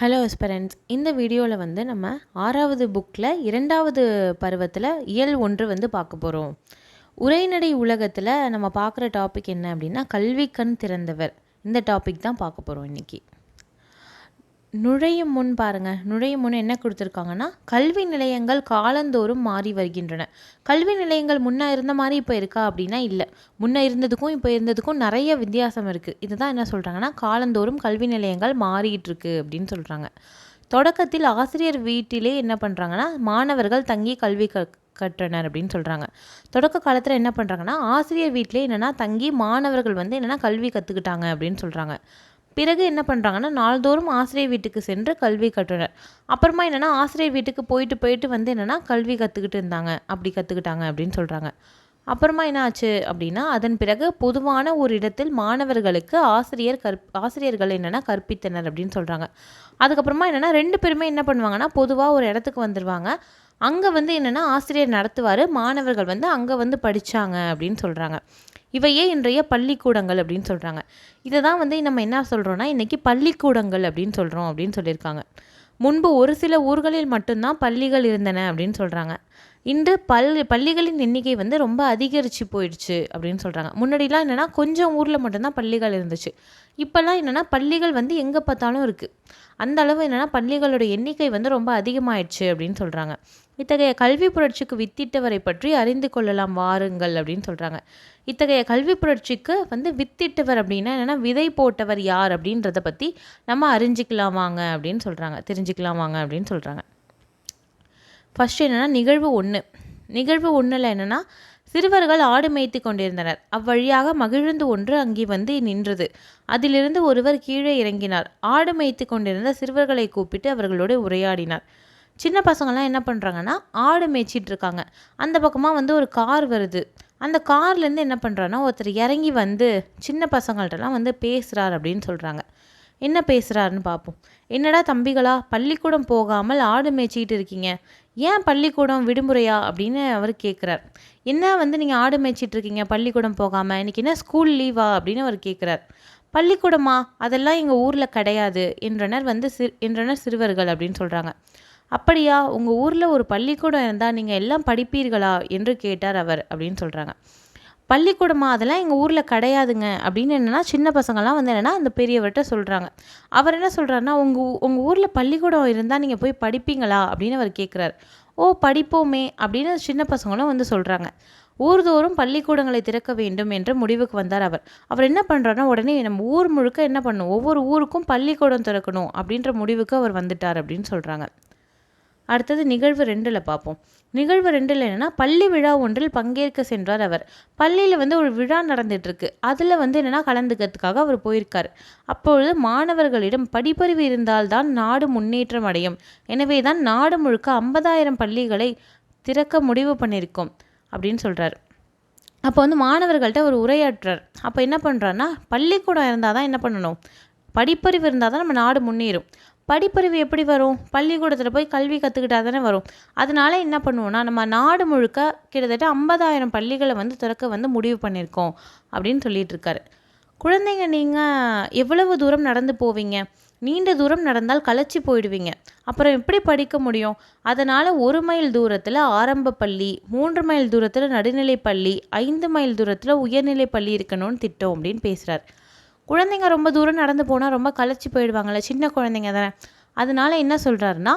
Hello எஸ்பரன்ஸ் இந்த வீடியோவில் வந்து நம்ம ஆறாவது புக்கில் இரண்டாவது பருவத்தில் இயல் ஒன்று வந்து பார்க்க போகிறோம் உரைநடை உலகத்தில் நம்ம பார்க்குற டாபிக் என்ன அப்படின்னா கல்வி கண் திறந்தவர். இந்த டாபிக் தான் பார்க்க போகிறோம் இன்றைக்கி நுழையும் முன் பாருங்கள் நுழையும் முன் என்ன கொடுத்துருக்காங்கன்னா கல்வி நிலையங்கள் காலந்தோறும் மாறி வருகின்றன. கல்வி நிலையங்கள் முன்னே இருந்த மாதிரி இப்போ இருக்கா அப்படின்னா இல்லை. முன்னே இருந்ததுக்கும் இப்போ இருந்ததுக்கும் நிறைய வித்தியாசம் இருக்குது இதுதான் என்ன சொல்கிறாங்கன்னா காலந்தோறும் கல்வி நிலையங்கள் மாறிட்டு இருக்கு அப்படின்னு சொல்கிறாங்க தொடக்கத்தில் ஆசிரியர் வீட்டிலே என்ன பண்ணுறாங்கன்னா மாணவர்கள் தங்கி கல்வி க கற்றனர் அப்படின்னு சொல்கிறாங்க தொடக்க காலத்தில் என்ன பண்ணுறாங்கன்னா ஆசிரியர் வீட்டிலே என்னென்னா தங்கி மாணவர்கள் வந்து என்னென்னா கல்வி கற்றுக்கிட்டாங்க அப்படின்னு சொல்கிறாங்க பிறகு என்ன பண்ணுறாங்கன்னா நாள்தோறும் ஆசிரியர் வீட்டுக்கு சென்று கல்வி கற்றுனர். அப்புறமா என்னென்னா ஆசிரியர் வீட்டுக்கு போயிட்டு போயிட்டு வந்து என்னென்னா கல்வி கற்றுக்கிட்டு இருந்தாங்க. அப்படி கற்றுக்கிட்டாங்க அப்படின்னு சொல்கிறாங்க அப்புறமா என்ன ஆச்சு அப்படின்னா அதன் பிறகு பொதுவான ஒரு இடத்தில் மாணவர்களுக்கு ஆசிரியர் கற் ஆசிரியர்கள் என்னென்னா கற்பித்தனர் அப்படின்னு சொல்கிறாங்க அதுக்கப்புறமா என்னென்னா ரெண்டு பேருமே என்ன பண்ணுவாங்கன்னா பொதுவாக ஒரு இடத்துக்கு வந்துடுவாங்க அங்கே வந்து என்னென்னா ஆசிரியர் நடத்துவார். மாணவர்கள் வந்து அங்கே வந்து படித்தாங்க அப்படின்னு சொல்கிறாங்க இவையே இன்றைய பள்ளிக்கூடங்கள் அப்படின்னு சொல்கிறாங்க இதை தான் வந்து நம்ம என்ன சொல்கிறோன்னா இன்றைக்கி பள்ளிக்கூடங்கள் அப்படின்னு சொல்கிறோம் அப்படின்னு சொல்லியிருக்காங்க. முன்பு ஒரு சில ஊர்களில் மட்டும்தான் பள்ளிகள் இருந்தன அப்படின்னு சொல்கிறாங்க இன்று பல் பள்ளிகளின் எண்ணிக்கை வந்து ரொம்ப அதிகரித்து போயிடுச்சு அப்படின்னு சொல்கிறாங்க முன்னாடிலாம் என்னென்னா கொஞ்சம் ஊரில் மட்டும்தான் பள்ளிகள் இருந்துச்சு. இப்போல்லாம் என்னென்னா பள்ளிகள் வந்து எங்கே பார்த்தாலும் இருக்குது அந்த அளவு என்னென்னா பள்ளிகளோட எண்ணிக்கை வந்து ரொம்ப அதிகமாயிடுச்சு அப்படின்னு சொல்கிறாங்க இத்தகைய கல்வி புரட்சிக்கு வித்திட்டவரை பற்றி அறிந்து கொள்ளலாம் வாருங்கள் அப்படின்னு சொல்கிறாங்க இத்தகைய கல்வி புரட்சிக்கு வந்து வித்திட்டவர் அப்படின்னா என்னென்னா விதை போட்டவர் யார் அப்படின்றத பற்றி நம்ம அறிஞ்சிக்கலாம் வாங்க அப்படின்னு சொல்கிறாங்க தெரிஞ்சுக்கலாம் வாங்க அப்படின்னு சொல்கிறாங்க ஃபஸ்ட் என்னென்னா நிகழ்வு ஒன்று நிகழ்வு ஒன்றில் என்னென்னா சிறுவர்கள் ஆடு மேய்த்து கொண்டிருந்தனர். அவ்வழியாக மகிழ்ந்து ஒன்று அங்கே வந்து நின்றது. அதிலிருந்து ஒருவர் கீழே இறங்கினார். ஆடு மேய்த்து கொண்டிருந்த சிறுவர்களை கூப்பிட்டு அவர்களோடு உரையாடினார். சின்ன பசங்கள்லாம் என்ன பண்ணுறாங்கன்னா ஆடு மேய்ச்சிட்டு இருக்காங்க. அந்த பக்கமாக வந்து ஒரு கார் வருது. அந்த கார்லேருந்து என்ன பண்ணுறான்னா ஒருத்தர் இறங்கி வந்து சின்ன பசங்கள்ட்டலாம் வந்து பேசுகிறார் அப்படின்னு சொல்கிறாங்க என்ன பேசுகிறாருன்னு பார்ப்போம் என்னடா தம்பிகளா பள்ளிக்கூடம் போகாமல் ஆடு மேய்ச்சிக்கிட்டு இருக்கீங்க. ஏன் பள்ளிக்கூடம் விடுமுறையா அப்படின்னு அவர் கேட்குறார் என்ன வந்து நீங்கள் ஆடு மேய்ச்சிட்டு இருக்கீங்க பள்ளிக்கூடம் போகாமல் இன்றைக்கி என்ன ஸ்கூல் லீவா அப்படின்னு அவர் கேட்குறார் பள்ளிக்கூடமா? அதெல்லாம் எங்கள் ஊரில் கிடையாது. என்றனர் வந்து சிறு என்றனர் சிறுவர்கள் அப்படின்னு சொல்கிறாங்க அப்படியா உங்கள் ஊரில் ஒரு பள்ளிக்கூடம் இருந்தால் நீங்கள் எல்லாம் படிப்பீர்களா என்று கேட்டார் அவர் அப்படின்னு சொல்கிறாங்க பள்ளிக்கூடமா? அதெல்லாம் எங்கள் ஊரில் கிடையாதுங்க அப்படின்னு என்னென்னா சின்ன பசங்கள்லாம் வந்து என்னென்னா அந்த பெரியவர்கிட்ட சொல்கிறாங்க அவர் என்ன சொல்கிறாருன்னா உங்கள் உங்கள் ஊரில் பள்ளிக்கூடம் இருந்தால் நீங்கள் போய் படிப்பீங்களா அப்படின்னு அவர் கேட்குறாரு ஓ படிப்போமே அப்படின்னு சின்ன பசங்களும் வந்து சொல்கிறாங்க ஊர்தோறும் பள்ளிக்கூடங்களை திறக்க வேண்டும் என்ற முடிவுக்கு வந்தார் அவர். அவர் என்ன பண்ணுறாருன்னா உடனே நம்ம ஊர் முழுக்க என்ன பண்ணும் ஒவ்வொரு ஊருக்கும் பள்ளிக்கூடம் திறக்கணும் அப்படின்ற முடிவுக்கு அவர் வந்துட்டார் அப்படின்னு சொல்கிறாங்க அடுத்தது நிகழ்வு ரெண்டில் பார்ப்போம். நிகழ்வு ரெண்டில் என்னென்னா பள்ளி விழா ஒன்றில் பங்கேற்க சென்றார் அவர். பள்ளியில் வந்து ஒரு விழா நடந்துகிட்ருக்கு அதில் வந்து என்னென்னா கலந்துக்கிறதுக்காக அவர் போயிருக்கார். அப்பொழுது மாணவர்களிடம் படிப்பறிவு இருந்தால்தான் நாடு முன்னேற்றம் அடையும். எனவே தான் நாடு முழுக்க ஐம்பதாயிரம் பள்ளிகளை திறக்க முடிவு பண்ணியிருக்கோம் அப்படின்னு சொல்கிறார் அப்போ வந்து மாணவர்கள்ட்ட ஒரு உரையாற்றுறார். அப்போ என்ன பண்ணுறாருன்னா பள்ளிக்கூடம் இருந்தால் தான் என்ன பண்ணணும்? படிப்பறிவு இருந்தால் தான் நம்ம நாடு முன்னேறும். படிப்பறிவு எப்படி வரும்? பள்ளிக்கூடத்தில் போய் கல்வி கற்றுக்கிட்டா தானே வரும். அதனால என்ன பண்ணுவோன்னா நம்ம நாடு முழுக்க கிட்டத்தட்ட ஐம்பதாயிரம் பள்ளிகளை வந்து திறக்க வந்து முடிவு பண்ணியிருக்கோம் அப்படின்னு சொல்லிட்டு இருக்காரு. குழந்தைங்க நீங்கள் எவ்வளவு தூரம் நடந்து போவீங்க? நீண்ட தூரம் நடந்தால் களைச்சி போயிடுவீங்க. அப்புறம் எப்படி படிக்க முடியும்? அதனால் ஒரு மைல் தூரத்தில் ஆரம்ப பள்ளி மூன்று மைல் தூரத்தில் நடுநிலை பள்ளி ஐந்து மைல் தூரத்தில் உயர்நிலை பள்ளி இருக்கணும்னு திட்டம் அப்படின்னு பேசுகிறார் குழந்தைங்க ரொம்ப தூரம் நடந்து போனால் ரொம்ப களைச்சி போயிடுவாங்கள்ல சின்ன குழந்தைங்க தானே. அதனால என்ன சொல்கிறாருன்னா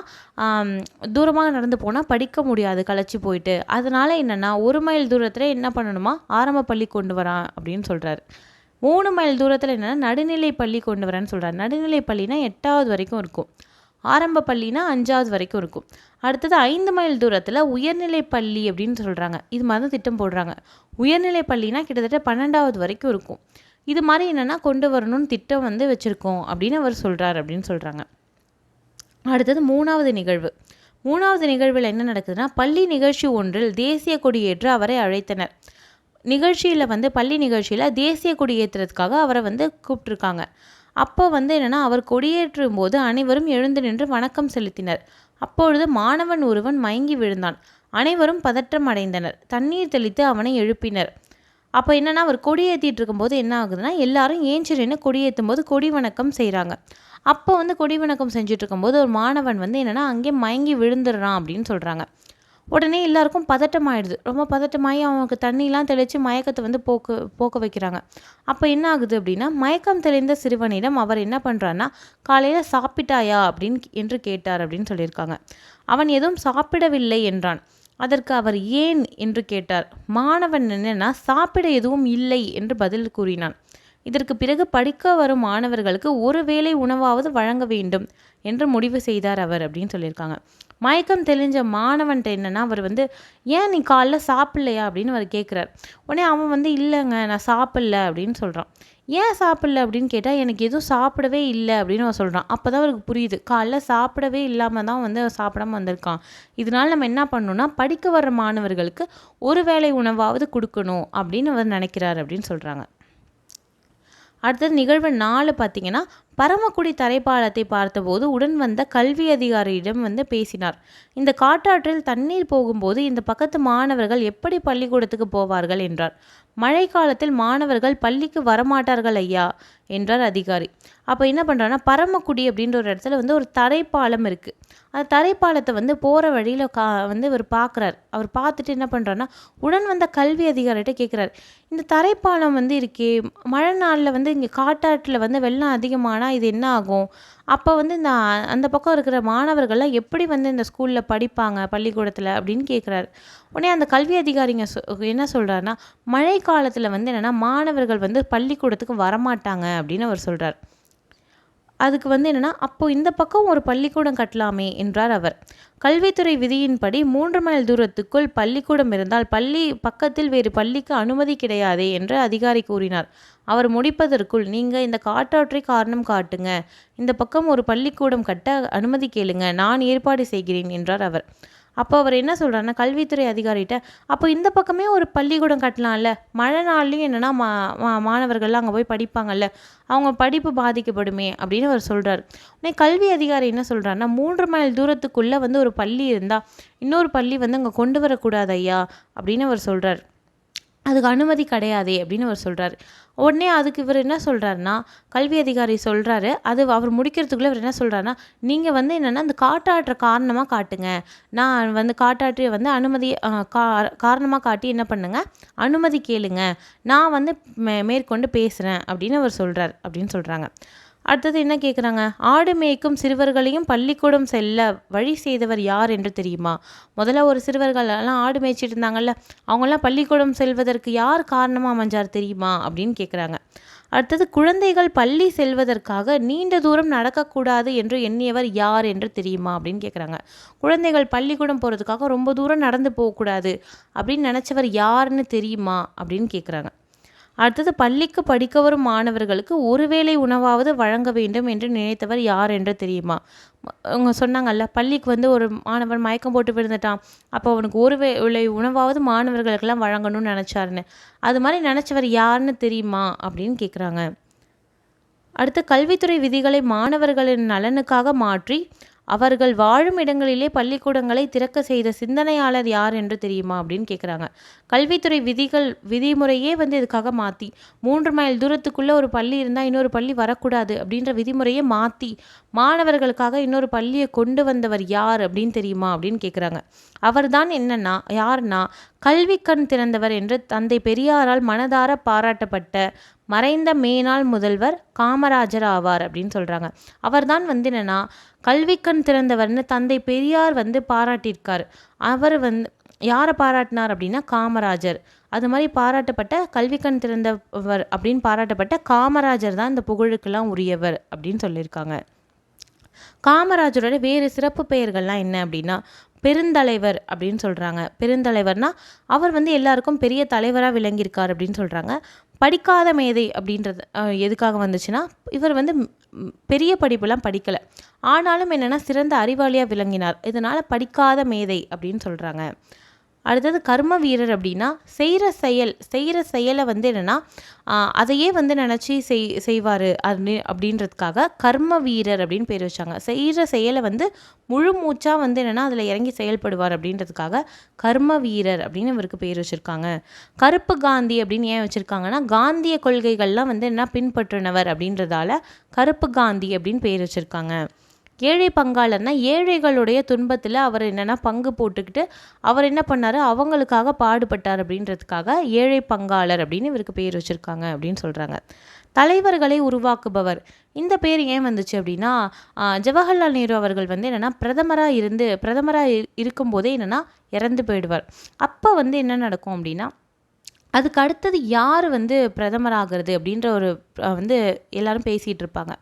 தூரமாக நடந்து போனால் படிக்க முடியாது களைச்சி போயிட்டு. அதனால் என்னென்னா ஒரு மைல் தூரத்தில் என்ன பண்ணணுமா? ஆரம்ப பள்ளி கொண்டு வரான் அப்படின்னு சொல்கிறாரு மூணு மைல் தூரத்தில் என்னென்னா நடுநிலை பள்ளி கொண்டு வரேன்னு சொல்கிறார் நடுநிலை பள்ளினா எட்டாவது வரைக்கும் இருக்கும். ஆரம்ப பள்ளினா அஞ்சாவது வரைக்கும் இருக்கும். அடுத்தது ஐந்து மைல் தூரத்தில் உயர்நிலை பள்ளி அப்படின்னு சொல்கிறாங்க இது மாதிரி தான் திட்டம் போடுறாங்க. உயர்நிலை பள்ளினா கிட்டத்தட்ட பன்னெண்டாவது வரைக்கும் இருக்கும். இது மாதிரி என்னென்னா கொண்டு வரணும்னு திட்டம் வந்து வச்சுருக்கோம் அப்படின்னு அவர் சொல்கிறார் அப்படின்னு சொல்கிறாங்க அடுத்தது மூணாவது நிகழ்வு. மூணாவது நிகழ்வில் என்ன நடக்குதுன்னா பள்ளி நிகழ்ச்சி ஒன்றில் தேசிய கொடியேற்று அவரை அழைத்தனர். நிகழ்ச்சியில் வந்து பள்ளி நிகழ்ச்சியில் தேசிய கொடியேற்றுறதுக்காக அவரை வந்து கூப்பிட்ருக்காங்க அப்போ வந்து என்னென்னா அவர் கொடியேற்றும் போது அனைவரும் எழுந்து நின்று வணக்கம் செலுத்தினர். அப்பொழுது மாணவன் ஒருவன் மயங்கி விழுந்தான். அனைவரும் பதற்றம் அடைந்தனர். தண்ணீர் தெளித்து அவனை எழுப்பினர். அப்போ என்னென்னா அவர் கொடியேற்றிட்டு இருக்கும்போது என்ன ஆகுதுன்னா எல்லாரும் ஏஞ்சி நின்று கொடியேற்றும் போது கொடி வணக்கம் செய்கிறாங்க அப்போ வந்து கொடி வணக்கம் செஞ்சுட்டு இருக்கும்போது ஒரு மாணவன் வந்து என்னென்னா அங்கேயே மயங்கி விழுந்துடுறான் அப்படின்னு சொல்கிறாங்க உடனே எல்லாருக்கும் பதட்டமாயிடுது ரொம்ப பதட்டமாகி அவனுக்கு தண்ணிலாம் தெளித்து மயக்கத்தை வந்து போக்கு போக்க வைக்கிறாங்க. அப்போ என்ன ஆகுது அப்படின்னா மயக்கம் தெளிந்த சிறுவனிடம் அவர் என்ன பண்ணுறான்னா காலையில் சாப்பிட்டாயா? அப்படின்னு என்று கேட்டார் அப்படின்னு சொல்லியிருக்காங்க. அவன் எதுவும் சாப்பிடவில்லை என்றான். அதற்கு அவர் ஏன் என்று கேட்டார். மாணவன் என்னன்னா சாப்பிட எதுவும் இல்லை என்று பதில் கூறினான். இதற்கு பிறகு படிக்க வரும் மாணவர்களுக்கு ஒரு வேளை உணவாவது வழங்க வேண்டும் என்று முடிவு செய்தார் அவர் அப்படின்னு சொல்லியிருக்காங்க. மயக்கம் தெளிஞ்ச மாணவன்ட்ட என்னென்னா அவர் வந்து ஏன் நீ காலைல சாப்பிட்லையா? அப்படின்னு அவர் கேட்குறாரு உடனே அவன் வந்து இல்லைங்க நான் சாப்பிட்ல அப்படின்னு சொல்கிறான் ஏன் சாப்பிட்ல? அப்படின்னு கேட்டால் எனக்கு எதுவும் சாப்பிடவே இல்லை அப்படின்னு அவன் சொல்கிறான் அப்போ தான் அவருக்கு புரியுது. காலைல சாப்பிடவே இல்லாமல் தான் வந்து சாப்பிடாமல் சாப்பிடாம வந்திருக்கான். இதனால் நம்ம என்ன பண்ணணும்னா படிக்க வர்ற மாணவர்களுக்கு ஒரு வேளை உணவாவது கொடுக்கணும் அப்படின்னு அவர் நினைக்கிறார் அப்படின்னு சொல்கிறாங்க அடுத்தது நிகழ்வு நாலு பார்த்திங்கன்னா பரமக்குடி தரைப்பாலத்தை பார்த்தபோது உடன் வந்த கல்வி அதிகாரியிடம் வந்து பேசினார். இந்த காட்டாற்றில் தண்ணீர் போகும்போது இந்த பக்கத்து மாணவர்கள் எப்படி பள்ளிக்கூடத்துக்கு போவார்கள் என்றார். மழை காலத்தில் மாணவர்கள் பள்ளிக்கு வரமாட்டார்கள் ஐயா என்றார் அதிகாரி. அப்போ என்ன பண்ணுறான்னா பரமக்குடி அப்படின்ற ஒரு இடத்துல வந்து ஒரு தரைப்பாலம் இருக்குது அந்த தரைப்பாலத்தை வந்து போகிற வழியில் கா வந்து இவர் பார்க்குறார் அவர் பார்த்துட்டு என்ன பண்ணுறாருன்னா உடன் வந்த கல்வி அதிகாரிகிட்ட கேட்குறாரு இந்த தரைப்பாலம் வந்து இருக்கே மழை நாளில் வந்து இங்கே காட்டாற்றில் வந்து வெள்ளம் அதிகமான இது என்ன ஆகும்? அப்போ வந்து இந்த அந்த பக்கம் இருக்கிற மாணவர்கள்லாம் எப்படி வந்து இந்த ஸ்கூலில் படிப்பாங்க பள்ளிக்கூடத்தில் அப்படின்னு கேட்குறாரு உடனே அந்த கல்வி அதிகாரிங்க சொ என்ன சொல்கிறாருன்னா மழை காலத்தில் வந்து என்னென்னா மாணவர்கள் வந்து பள்ளிக்கூடத்துக்கு வரமாட்டாங்க அப்படின்னு அவர் சொல்கிறார் அதுக்கு வந்து என்னென்னா அப்போது இந்த பக்கம் ஒரு பள்ளிக்கூடம் கட்டலாமே என்றார் அவர். கல்வித்துறை விதியின்படி மூன்று மைல் தூரத்துக்குள் பள்ளிக்கூடம் இருந்தால் பள்ளி பக்கத்தில் வேறு பள்ளிக்கு அனுமதி கிடையாதே என்று அதிகாரி கூறினார். அவர் முடிப்பதற்குள் நீங்கள் இந்த காட்டாற்றை காரணம் காட்டுங்க. இந்த பக்கம் ஒரு பள்ளிக்கூடம் கட்ட அனுமதி கேளுங்க. நான் ஏற்பாடு செய்கிறேன் என்றார் அவர். அப்போ அவர் என்ன சொல்கிறாருன்னா கல்வித்துறை அதிகாரிகிட்ட அப்போ இந்த பக்கமே ஒரு பள்ளிக்கூடம் கட்டலாம்ல. மழை நாள்லையும் என்னென்னா மா மாணவர்கள்லாம் அங்கே போய் படிப்பாங்கல்ல. அவங்க படிப்பு பாதிக்கப்படுமே அப்படின்னு அவர் சொல்கிறார் உடனே கல்வி அதிகாரி என்ன சொல்கிறாருன்னா மூன்று மைல் தூரத்துக்குள்ளே வந்து ஒரு பள்ளி இருந்தால் இன்னொரு பள்ளி வந்து அங்கே கொண்டு வரக்கூடாது ஐயா அப்படின்னு அவர் சொல்கிறார் அதுக்கு அனுமதி கிடையாதே அப்படின்னு அவர் சொல்கிறார் உடனே அதுக்கு இவர் என்ன சொல்கிறாருன்னா கல்வி அதிகாரி சொல்கிறாரு அது அவர் முடிக்கிறதுக்குள்ளே இவர் என்ன சொல்கிறாருன்னா நீங்கள் வந்து என்னென்னா அந்த காட்டாற்ற காரணமாக காட்டுங்க. நான் வந்து காட்டாற்றிய வந்து அனுமதி கா காரணமாக காட்டி என்ன பண்ணுங்கள் அனுமதி கேளுங்க. நான் வந்து மே மேற்கொண்டு பேசுகிறேன் அப்படின்னு அவர் சொல்கிறார் அப்படின்னு சொல்கிறாங்க அடுத்தது என்ன கேட்குறாங்க ஆடு மேய்க்கும் சிறுவர்களையும் பள்ளிக்கூடம் செல்ல வழி செய்தவர் யார் என்று தெரியுமா? முதல்ல ஒரு சிறுவர்களெல்லாம் ஆடு மேய்ச்சிட்டு இருந்தாங்கல்ல அவங்களாம் பள்ளிக்கூடம் செல்வதற்கு யார் காரணமாக அமைஞ்சார் தெரியுமா? அப்படின்னு கேட்குறாங்க அடுத்தது குழந்தைகள் பள்ளி செல்வதற்காக நீண்ட தூரம் நடக்கக்கூடாது என்று எண்ணியவர் யார் என்று தெரியுமா? அப்படின்னு கேட்குறாங்க குழந்தைகள் பள்ளிக்கூடம் போகிறதுக்காக ரொம்ப தூரம் நடந்து போகக்கூடாது அப்படின்னு நினச்சவர் யாருன்னு தெரியுமா? அப்படின்னு கேட்குறாங்க அடுத்தது பள்ளிக்கு படிக்க வரும் மாணவர்களுக்கு ஒருவேளை உணவாவது வழங்க வேண்டும் என்று நினைத்தவர் யார் என்று தெரியுமா? அவங்க சொன்னாங்கல்ல பள்ளிக்கு வந்து ஒரு மாணவன் மயக்கம் போட்டு விழுந்துட்டான். அப்போ அவனுக்கு ஒரு வேளை உணவாவது மாணவர்களுக்கெல்லாம் வழங்கணும்னு நினச்சாருன்னு. அது மாதிரி நினச்சவர் யாருன்னு தெரியுமா? அப்படின்னு கேட்குறாங்க அடுத்து கல்வித்துறை விதிகளை மாணவர்களின் நலனுக்காக மாற்றி அவர்கள் வாழும் இடங்களிலே பள்ளிக்கூடங்களை திறக்க செய்த சிந்தனையாளர் யார் என்று தெரியுமா அப்படின்னு கேட்குறாங்க கல்வித்துறை விதிகள் விதிமுறையே வந்து இதுக்காக மாற்றி மூன்று மைல் தூரத்துக்குள்ளே ஒரு பள்ளி இருந்தால் இன்னொரு பள்ளி வரக்கூடாது அப்படின்ற விதிமுறையை மாற்றி மாணவர்களுக்காக இன்னொரு பள்ளியை கொண்டு வந்தவர் யார் அப்படின்னு தெரியுமா அப்படின்னு கேட்குறாங்க அவர் தான் என்னன்னா யாருன்னா கல்வி கண் திறந்தவர் என்று தந்தை பெரியாரால் மனதார பாராட்டப்பட்ட மறைந்த மேனாள் முதல்வர் காமராஜர் ஆவார் அப்படின்னு சொல்கிறாங்க அவர் தான் வந்து என்னென்னா கல்விக்கண் திறந்தவர்னு தந்தை பெரியார் வந்து பாராட்டியிருக்கார். அவர் வந்து யாரை பாராட்டினார் அப்படின்னா காமராஜர். அது மாதிரி பாராட்டப்பட்ட கல்விக்கண் திறந்தவர் அப்படின்னு பாராட்டப்பட்ட காமராஜர் தான் இந்த புகழுக்கெல்லாம் உரியவர் அப்படின்னு சொல்லியிருக்காங்க. காமராஜரோட வேறு சிறப்பு பெயர்கள்லாம் என்ன அப்படின்னா பெருந்தலைவர் அப்படின்னு சொல்கிறாங்க பெருந்தலைவர்னால் அவர் வந்து எல்லாருக்கும் பெரிய தலைவராக விளங்கியிருக்கார் அப்படின்னு சொல்கிறாங்க படிக்காத மேதை அப்படின்றது எதுக்காக வந்துச்சுன்னா இவர் வந்து பெரிய படிப்புலாம் படிக்கலை. ஆனாலும் என்னென்னா சிறந்த அறிவாளியாக விளங்கினார். இதனால் படிக்காத மேதை அப்படின்னு சொல்கிறாங்க அடுத்தது கர்ம வீரர் அப்படின்னா செய்கிற செயல் செய்கிற செயலை வந்து என்னென்னா அதையே வந்து நினச்சி செய் செய்வார் அப்படி அப்படின்றதுக்காக கர்ம வீரர் அப்படின்னு பேர் வச்சாங்க. செய்கிற செயலை வந்து முழு மூச்சாக வந்து என்னென்னா அதில் இறங்கி செயல்படுவார் அப்படின்றதுக்காக கர்ம வீரர் அப்படின்னு இவருக்கு பேர் வச்சுருக்காங்க. கருப்பு காந்தி அப்படின்னு ஏன் வச்சுருக்காங்கன்னா காந்திய கொள்கைகள்லாம் வந்து என்ன பின்பற்றினவர் அப்படின்றதால கருப்பு காந்தி அப்படின்னு பேர் வச்சுருக்காங்க. ஏழை பங்காளர்னா ஏழைகளுடைய துன்பத்தில் அவர் என்னென்னா பங்கு போட்டுக்கிட்டு அவர் என்ன பண்ணார்? அவங்களுக்காக பாடுபட்டார் அப்படின்றதுக்காக ஏழை பங்காளர் அப்படின்னு இவருக்கு பேர் வச்சுருக்காங்க அப்படின்னு சொல்கிறாங்க தலைவர்களை உருவாக்குபவர். இந்த பேர் ஏன் வந்துச்சு அப்படின்னா ஜவஹர்லால் நேரு அவர்கள் வந்து என்னென்னா பிரதமராக இருந்து பிரதமராக இருக்கும்போதே என்னென்னா இறந்து போயிடுவார். அப்போ வந்து என்ன நடக்கும் அப்படின்னா அதுக்கு அடுத்தது யார் வந்து பிரதமர் ஆகிறது அப்படின்ற ஒரு வந்து எல்லோரும் பேசிகிட்டு இருப்பாங்க.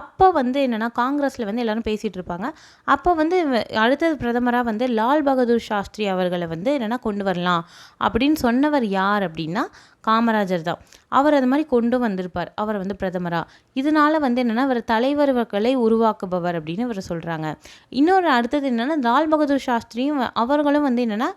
அப்போ வந்து என்னென்னா காங்கிரஸில் வந்து எல்லோரும் பேசிகிட்டு இருப்பாங்க. அப்போ வந்து அடுத்தது பிரதமராக வந்து லால் பகதூர் சாஸ்திரி அவர்களை வந்து என்னென்னா கொண்டு வரலாம் அப்படின்னு சொன்னவர் யார் அப்படின்னா காமராஜர் தான். அவர் அது மாதிரி கொண்டு வந்திருப்பார். அவர் வந்து பிரதமராக இதனால் வந்து என்னென்னா அவர் தலைவர்களை உருவாக்குபவர் அப்படின்னு இவர் சொல்கிறாங்க இன்னொரு அடுத்தது என்னென்னா லால் பகதூர் சாஸ்திரியும் அவர்களும் வந்து என்னென்னா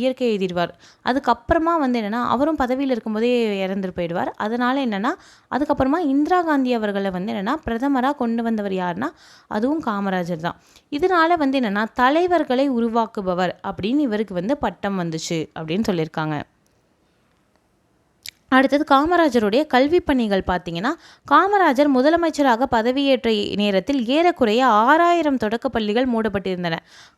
இயற்கை எழுதிடுவார். அதுக்கப்புறமா வந்து என்னென்னா அவரும் பதவியில் இருக்கும்போதே இறந்துட்டு போயிடுவார். அதனால் என்னென்னா அதுக்கப்புறமா இந்திரா காந்தி அவர்களை வந்து என்னென்னா பிரதமராக கொண்டு வந்தவர் யாருன்னா அதுவும் காமராஜர் தான். இதனால் வந்து என்னென்னா தலைவர்களை உருவாக்குபவர் அப்படின்னு இவருக்கு வந்து பட்டம் வந்துச்சு அப்படின்னு சொல்லியிருக்காங்க. அடுத்தது காமராஜருடைய கல்வி பணிகள் பார்த்தீங்கன்னா காமராஜர் முதலமைச்சராக பதவியேற்ற நேரத்தில் ஏறக்குறைய ஆறாயிரம் தொடக்க பள்ளிகள் மூடப்பட்டிருந்தன.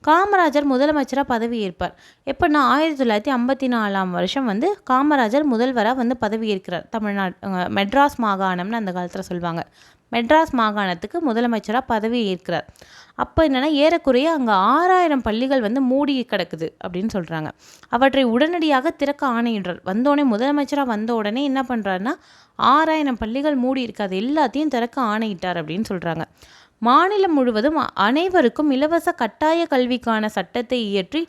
காமராஜர் முதலமைச்சராக பதவியேற்பார். எப்படின்னா ஆயிரத்தி தொள்ளாயிரத்தி ஐம்பத்தி நாலாம் வருஷம் வந்து காமராஜர் முதல்வராக வந்து பதவியேற்கிறார். தமிழ்நாடு மெட்ராஸ் மாகாணம்னு அந்த காலத்தில் சொல்லுவாங்க மெட்ராஸ் மாகாணத்துக்கு முதலமைச்சராக பதவி ஏற்கிறார். அப்போ என்னென்னா ஏறக்குறைய அங்கே ஆறாயிரம் பள்ளிகள் வந்து மூடி கிடக்குது அப்படின்னு சொல்கிறாங்க அவற்றை உடனடியாக திறக்க ஆணையிடுறார். வந்தோடனே முதலமைச்சராக வந்த உடனே என்ன பண்ணுறாருன்னா ஆறாயிரம் பள்ளிகள் மூடி இருக்காது எல்லாத்தையும் திறக்க ஆணையிட்டார் அப்படின்னு சொல்கிறாங்க மாநிலம் முழுவதும் அனைவருக்கும் இலவச கட்டாய கல்விக்கான சட்டத்தை இயற்றி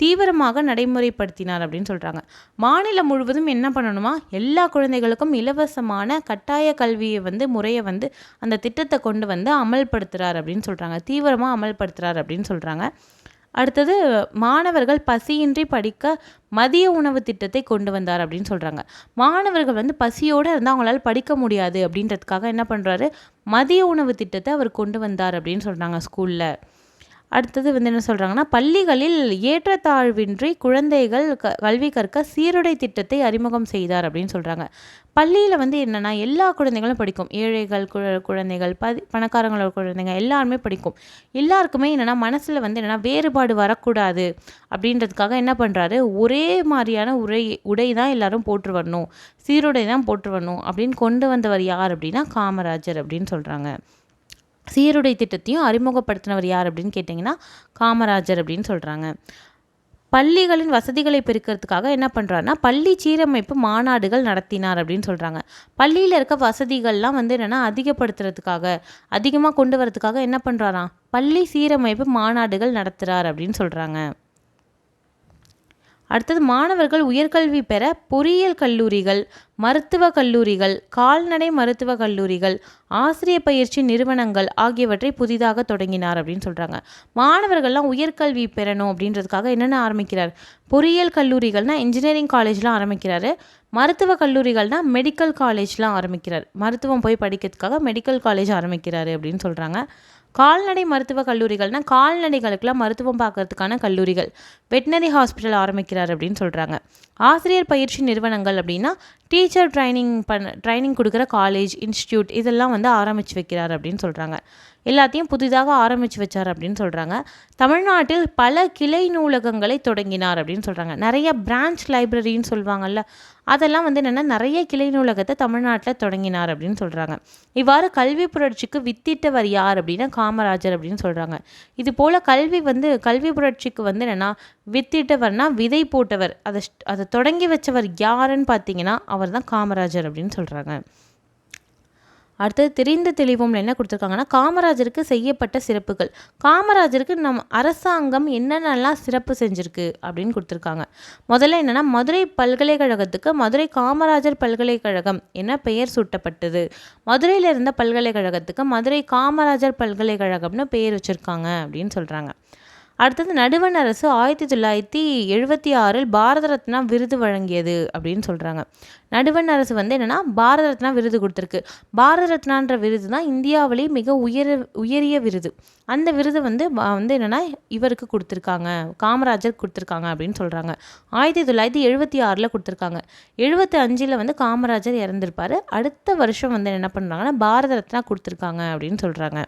தீவிரமாக நடைமுறைப்படுத்தினார் அப்படின்னு சொல்கிறாங்க மாநிலம் முழுவதும் என்ன பண்ணணுமா? எல்லா குழந்தைகளுக்கும் இலவசமான கட்டாய கல்வியை வந்து முறையை வந்து அந்த திட்டத்தை கொண்டு வந்து அமல்படுத்துகிறார் அப்படின்னு சொல்கிறாங்க தீவிரமாக அமல்படுத்துகிறார் அப்படின்னு சொல்கிறாங்க அடுத்தது மாணவர்கள் பசியின்றி படிக்க மதிய உணவு திட்டத்தை கொண்டு வந்தார் அப்படின்னு சொல்கிறாங்க மாணவர்கள் வந்து பசியோடு இருந்தால் அவங்களால படிக்க முடியாது அப்படின்றதுக்காக என்ன பண்ணுறாரு மதிய உணவு திட்டத்தை அவர் கொண்டு வந்தார் அப்படின்னு சொல்கிறாங்க ஸ்கூலில். அடுத்தது வந்து என்ன சொல்கிறாங்கன்னா பள்ளிகளில் ஏற்றத்தாழ்வின்றி குழந்தைகள் க கல்வி கற்க சீருடை திட்டத்தை அறிமுகம் செய்தார் அப்படின்னு சொல்கிறாங்க பள்ளியில் வந்து என்னென்னா எல்லா குழந்தைகளும் படிக்கும். ஏழைகள் கு குழந்தைகள் பதி பணக்காரங்களோட குழந்தைங்க எல்லாருமே படிக்கும். எல்லாருக்குமே என்னென்னா மனசில் வந்து என்னென்னா வேறுபாடு வரக்கூடாது அப்படின்றதுக்காக என்ன பண்ணுறாரு ஒரே மாதிரியான உரை உடை தான் எல்லோரும் போட்டு வரணும். சீருடை தான் போட்டு வரணும் அப்படின்னு கொண்டு வந்தவர் யார் அப்படின்னா காமராஜர் அப்படின்னு சொல்கிறாங்க சீருடை திட்டத்தையும் அறிமுகப்படுத்தினவர் யார் அப்படின்னு கேட்டிங்கன்னா காமராஜர் அப்படின்னு சொல்கிறாங்க பள்ளிகளின் வசதிகளை பெருக்கிறதுக்காக என்ன பண்ணுறாருன்னா பள்ளி சீரமைப்பு மாநாடுகள் நடத்தினார் அப்படின்னு சொல்கிறாங்க பள்ளியில் இருக்க வசதிகள்லாம் வந்து என்னென்னா அதிகப்படுத்துறதுக்காக அதிகமாக கொண்டு வரதுக்காக என்ன பண்ணுறாராம் பள்ளி சீரமைப்பு மாநாடுகள் நடத்துகிறார் அப்படின்னு சொல்கிறாங்க அடுத்தது மாணவர்கள் உயர்கல்வி பெற பொறியியல் கல்லூரிகள் மருத்துவக் கல்லூரிகள் கால்நடை மருத்துவக் கல்லூரிகள் ஆசிரிய பயிற்சி நிறுவனங்கள் ஆகியவற்றை புதிதாக தொடங்கினார் அப்படின்னு சொல்கிறாங்க மாணவர்கள்லாம் உயர்கல்வி பெறணும் அப்படின்றதுக்காக என்னென்ன ஆரம்பிக்கிறார்? பொறியியல் கல்லூரிகள்னால் இன்ஜினியரிங் காலேஜ்லாம் ஆரம்பிக்கிறாரு. மருத்துவக் கல்லூரிகள்னால் மெடிக்கல் காலேஜ்லாம் ஆரம்பிக்கிறார். மருத்துவம் போய் படிக்கிறதுக்காக மெடிக்கல் காலேஜ் ஆரம்பிக்கிறாரு அப்படின்னு சொல்கிறாங்க கால்நடை மருத்துவ கல்லூரிகள்னால் கால்நடைகளுக்கெல்லாம் மருத்துவம் பார்க்கறதுக்கான கல்லூரிகள். வெட்டினரி ஹாஸ்பிட்டல் ஆரம்பிக்கிறார் அப்படின்னு சொல்கிறாங்க ஆசிரியர் பயிற்சி நிறுவனங்கள் அப்படின்னா டீச்சர் ட்ரைனிங் பண்ண ட்ரைனிங் கொடுக்குற காலேஜ் இன்ஸ்டியூட் இதெல்லாம் வந்து ஆரம்பித்து வைக்கிறார் அப்படின்னு சொல்கிறாங்க எல்லாத்தையும் புதிதாக ஆரம்பித்து வச்சார் அப்படின்னு சொல்கிறாங்க தமிழ்நாட்டில் பல கிளை நூலகங்களை தொடங்கினார் அப்படின்னு சொல்கிறாங்க நிறைய பிரான்ச் லைப்ரரின்னு சொல்லுவாங்கல்ல அதெல்லாம் வந்து என்னென்னா நிறைய கிளை நூலகத்தை தமிழ்நாட்டில் தொடங்கினார் அப்படின்னு சொல்கிறாங்க இவ்வாறு கல்வி புரட்சிக்கு வித்திட்டவர் யார் அப்படின்னா காமராஜர் அப்படின்னு சொல்கிறாங்க இது போல் கல்வி வந்து கல்வி புரட்சிக்கு வந்து என்னென்னா வித்திட்டவர்னா விதை போட்டவர். அதை அதை தொடங்கி வச்சவர் யாருன்னு பார்த்தீங்கன்னா அவர் தான் காமராஜர் அப்படின்னு சொல்கிறாங்க அடுத்தது தெரிந்த தெளிவும் என்ன கொடுத்துருக்காங்கன்னா காமராஜருக்கு செய்யப்பட்ட சிறப்புகள். காமராஜருக்கு நம் அரசாங்கம் என்னென்னலாம் சிறப்பு செஞ்சுருக்கு அப்படின்னு கொடுத்துருக்காங்க. முதல்ல என்னென்னா மதுரை பல்கலைக்கழகத்துக்கு மதுரை காமராஜர் பல்கலைக்கழகம் என பெயர் சூட்டப்பட்டது. மதுரையில் இருந்த பல்கலைக்கழகத்துக்கு மதுரை காமராஜர் பல்கலைக்கழகம்னு பெயர் வச்சுருக்காங்க அப்படின்னு சொல்கிறாங்க அடுத்தது நடுவண் அரசு ஆயிரத்தி தொள்ளாயிரத்தி எழுபத்தி ஆறில் பாரத ரத்னா விருது வழங்கியது அப்படின்னு சொல்கிறாங்க நடுவண் அரசு வந்து என்னென்னா பாரத ரத்னா விருது கொடுத்துருக்கு. பாரத ரத்னான்ற விருது தான் இந்தியாவிலேயே மிக உயர உயரிய விருது. அந்த விருது வந்து வந்து என்னென்னா இவருக்கு கொடுத்துருக்காங்க. காமராஜர் கொடுத்துருக்காங்க அப்படின்னு சொல்கிறாங்க ஆயிரத்தி தொள்ளாயிரத்தி எழுபத்தி ஆறில் கொடுத்துருக்காங்க. எழுபத்தி அஞ்சில் வந்து காமராஜர் இறந்துருப்பார். அடுத்த வருஷம் வந்து என்ன பண்ணுறாங்கன்னா பாரத ரத்னா கொடுத்துருக்காங்க அப்படின்னு சொல்கிறாங்க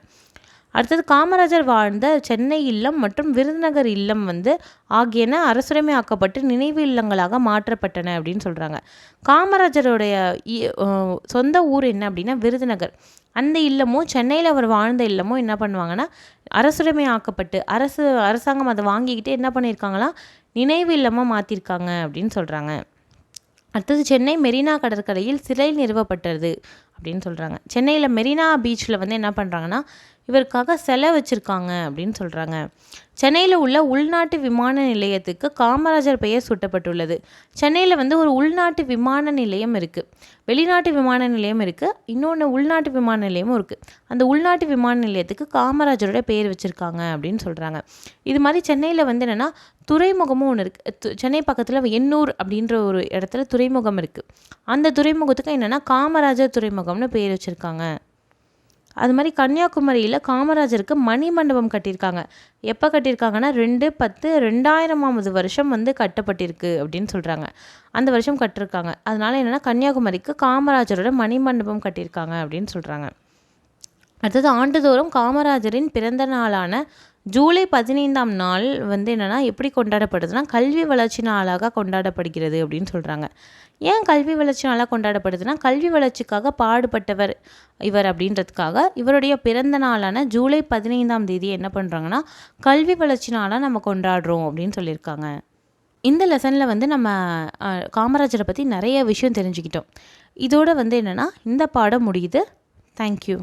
அடுத்தது காமராஜர் வாழ்ந்த சென்னை இல்லம் மற்றும் விருதுநகர் இல்லம் வந்து ஆகியன அரசுரிமையாக்கப்பட்டு நினைவு இல்லங்களாக மாற்றப்பட்டன அப்படின்னு சொல்கிறாங்க காமராஜருடைய இ- சொந்த ஊர் என்ன அப்படின்னா விருதுநகர். அந்த இல்லமும் சென்னையில் அவர் வாழ்ந்த இல்லமும் என்ன பண்ணுவாங்கன்னா அரசுரிமையாக்கப்பட்டு அரசு அரசாங்கம் அதை வாங்கிக்கிட்டு என்ன பண்ணியிருக்காங்களா நினைவு இல்லமாக மாற்றிருக்காங்க அப்படின்னு சொல்கிறாங்க அடுத்தது சென்னை மெரினா கடற்கரையில் சிலை நிறுவப்பட்டது அப்படின்னு சொல்கிறாங்க சென்னையில் மெரினா பீச்சில் வந்து என்ன பண்ணுறாங்கன்னா இவருக்காக செலை வச்சுருக்காங்க அப்படின்னு சொல்கிறாங்க சென்னையில் உள்ள உள்நாட்டு விமான நிலையத்துக்கு காமராஜர் பெயர் சூட்டப்பட்டுள்ளது. சென்னையில் வந்து ஒரு உள்நாட்டு விமான நிலையம் இருக்குது வெளிநாட்டு விமான நிலையம் இருக்குது இன்னொன்று உள்நாட்டு விமான நிலையமும் இருக்குது அந்த உள்நாட்டு விமான நிலையத்துக்கு காமராஜரோட பெயர் வச்சுருக்காங்க அப்படின்னு சொல்கிறாங்க இது மாதிரி சென்னையில் வந்து என்னென்னா துறைமுகமும் ஒன்று இருக்குது சென்னை பக்கத்தில் எண்ணூர் அப்படின்ற ஒரு இடத்துல துறைமுகம் இருக்குது அந்த துறைமுகத்துக்கு என்னென்னா காமராஜர் துறைமுகம்னு பேர் வச்சுருக்காங்க. அது மாதிரி கன்னியாகுமரியில் காமராஜருக்கு மணி மண்டபம் கட்டியிருக்காங்க. எப்போ கட்டியிருக்காங்கன்னா ரெண்டு பத்து ரெண்டாயிரமாவது வருஷம் வந்து கட்டப்பட்டிருக்கு அப்படின்னு சொல்கிறாங்க அந்த வருஷம் கட்டிருக்காங்க. அதனால என்னென்னா கன்னியாகுமரிக்கு காமராஜரோட மணி மண்டபம் கட்டியிருக்காங்க அப்படின்னு சொல்கிறாங்க அடுத்தது ஆண்டுதோறும் காமராஜரின் பிறந்த நாளான ஜூலை பதினைந்தாம் நாள் வந்து என்னென்னா எப்படி கொண்டாடப்படுதுன்னா கல்வி வளர்ச்சி நாளாக கொண்டாடப்படுகிறது அப்படின்னு சொல்கிறாங்க ஏன் கல்வி வளர்ச்சி நாளாக கொண்டாடப்படுதுன்னா கல்வி வளர்ச்சிக்காக பாடுபட்டவர் இவர் அப்படின்றதுக்காக இவருடைய பிறந்த நாளான ஜூலை பதினைந்தாம் தேதி என்ன பண்ணுறாங்கன்னா கல்வி வளர்ச்சி நாளாக நம்ம கொண்டாடுறோம் அப்படின்னு சொல்லியிருக்காங்க. இந்த லெசனில் வந்து நம்ம காமராஜரை பற்றி நிறைய விஷயம் தெரிஞ்சுக்கிட்டோம். இதோட வந்து என்னென்னா இந்த பாடம் முடியுது. தேங்க்யூ